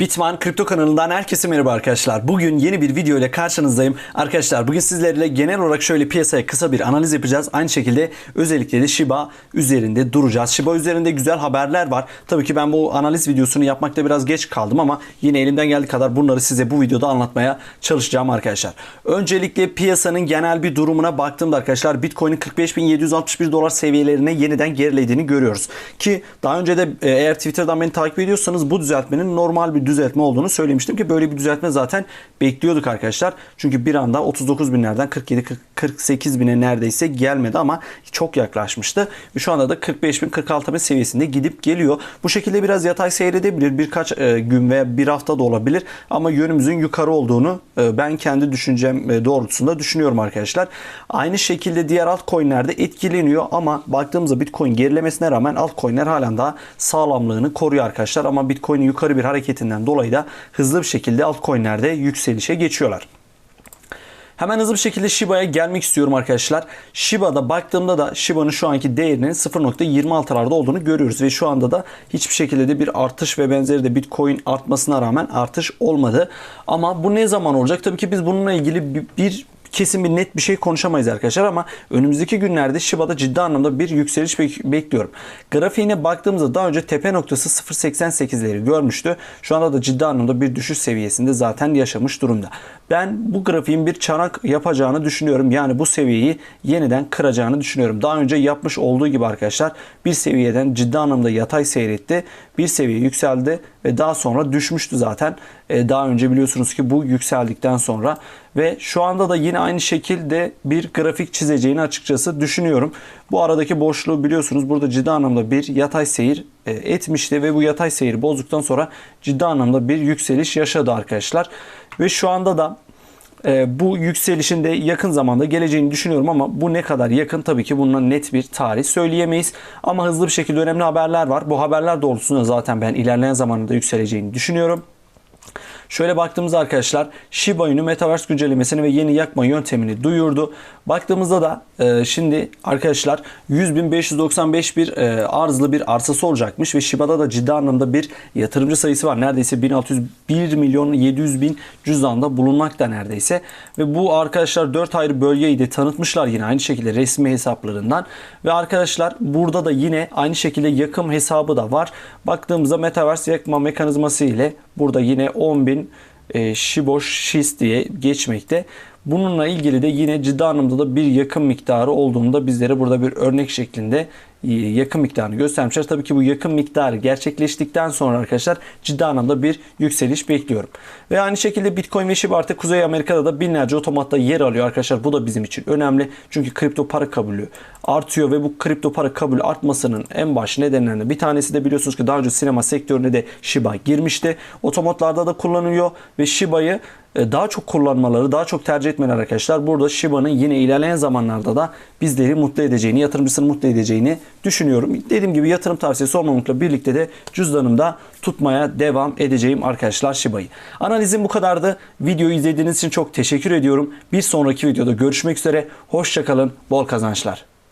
Bitman Kripto kanalından herkese merhaba arkadaşlar. Bugün yeni bir video ile karşınızdayım. Arkadaşlar bugün sizlerle genel olarak şöyle piyasaya kısa bir analiz yapacağız. Aynı şekilde özellikle de Shiba üzerinde duracağız. Shiba üzerinde güzel haberler var. Tabii ki ben bu analiz videosunu yapmakta biraz geç kaldım ama yine elimden geldiği kadar bunları size bu videoda anlatmaya çalışacağım arkadaşlar. Öncelikle piyasanın genel bir durumuna baktığımda arkadaşlar Bitcoin'in 45.761 dolar seviyelerine yeniden gerilediğini görüyoruz. Ki daha önce de e, eğer Twitter'dan beni takip ediyorsanız bu düzeltmenin normal bir düzeltme olduğunu söylemiştim ki böyle bir düzeltme zaten bekliyorduk arkadaşlar. Çünkü bir anda 39 binlerden 47 48 bine neredeyse gelmedi ama çok yaklaşmıştı. Şu anda da 45 bin 46 bin seviyesinde gidip geliyor. Bu şekilde biraz yatay seyredebilir. Birkaç e, gün veya bir hafta da olabilir. Ama yönümüzün yukarı olduğunu e, ben kendi düşüncem e, doğrultusunda düşünüyorum arkadaşlar. Aynı şekilde diğer altcoin'ler de etkileniyor ama baktığımızda Bitcoin gerilemesine rağmen altcoin'ler halen daha sağlamlığını koruyor arkadaşlar. Ama Bitcoin'in yukarı bir hareketinden dolayı da hızlı bir şekilde altcoin'lerde yükselişe geçiyorlar. Hemen hızlı bir şekilde Shiba'ya gelmek istiyorum arkadaşlar. Shiba'da baktığımda da Shiba'nın şu anki değerinin 0.26'larda olduğunu görüyoruz. Ve şu anda da hiçbir şekilde de bir artış ve benzeri de Bitcoin artmasına rağmen artış olmadı. Ama bu ne zaman olacak? Tabii ki biz bununla ilgili bir kesin bir net bir şey konuşamayız arkadaşlar ama önümüzdeki günlerde Shiba'da ciddi anlamda bir yükseliş bek- bekliyorum. Grafiğine baktığımızda daha önce tepe noktası 0.88'leri görmüştü. Şu anda da ciddi anlamda bir düşüş seviyesinde zaten yaşamış durumda. Ben bu grafiğin bir çanak yapacağını düşünüyorum. Yani bu seviyeyi yeniden kıracağını düşünüyorum. Daha önce yapmış olduğu gibi arkadaşlar bir seviyeden ciddi anlamda yatay seyretti. Bir seviye yükseldi ve daha sonra düşmüştü zaten. Ee, daha önce biliyorsunuz ki bu yükseldikten sonra ve şu anda da yine aynı şekilde bir grafik çizeceğini açıkçası düşünüyorum. Bu aradaki boşluğu biliyorsunuz burada ciddi anlamda bir yatay seyir e, etmişti ve bu yatay seyir bozduktan sonra ciddi anlamda bir yükseliş yaşadı arkadaşlar. Ve şu anda da e, bu yükselişin de yakın zamanda geleceğini düşünüyorum ama bu ne kadar yakın tabii ki bununla net bir tarih söyleyemeyiz. Ama hızlı bir şekilde önemli haberler var. Bu haberler doğrultusunda zaten ben ilerleyen zamanda yükseleceğini düşünüyorum. Şöyle baktığımızda arkadaşlar Shiba Inu Metaverse güncellemesini ve yeni yakma yöntemini duyurdu. Baktığımızda da e, şimdi arkadaşlar 100.595 bir e, arzlı bir arsası olacakmış ve Shiba'da da ciddi anlamda bir yatırımcı sayısı var. Neredeyse 1601 milyon 700 bin cüzdanda bulunmakta neredeyse. Ve bu arkadaşlar 4 ayrı bölgeyi de tanıtmışlar yine aynı şekilde resmi hesaplarından. Ve arkadaşlar burada da yine aynı şekilde yakım hesabı da var. Baktığımızda Metaverse yakma mekanizması ile burada yine 10.000 Shibosh Shis diye geçmekte. Bununla ilgili de yine ciddi anlamda da bir yakın miktarı olduğunu da bizlere burada bir örnek şeklinde e, yakın miktarını göstermişler. Tabii ki bu yakın miktarı gerçekleştikten sonra arkadaşlar ciddi anlamda bir yükseliş bekliyorum. Ve aynı şekilde Bitcoin ve Shiba artık Kuzey Amerika'da da binlerce otomatta yer alıyor arkadaşlar. Bu da bizim için önemli. Çünkü kripto para kabulü artıyor ve bu kripto para kabulü artmasının en baş nedenlerinden bir tanesi de biliyorsunuz ki daha önce sinema sektörüne de Shiba girmişti. Otomatlarda da kullanılıyor ve Shiba'yı daha çok kullanmaları, daha çok tercih etmeleri arkadaşlar. Burada Shiba'nın yine ilerleyen zamanlarda da bizleri mutlu edeceğini, yatırımcısını mutlu edeceğini düşünüyorum. Dediğim gibi yatırım tavsiyesi olmamakla birlikte de cüzdanımda tutmaya devam edeceğim arkadaşlar Shiba'yı. Analizim bu kadardı. Videoyu izlediğiniz için çok teşekkür ediyorum. Bir sonraki videoda görüşmek üzere. Hoşçakalın, bol kazançlar.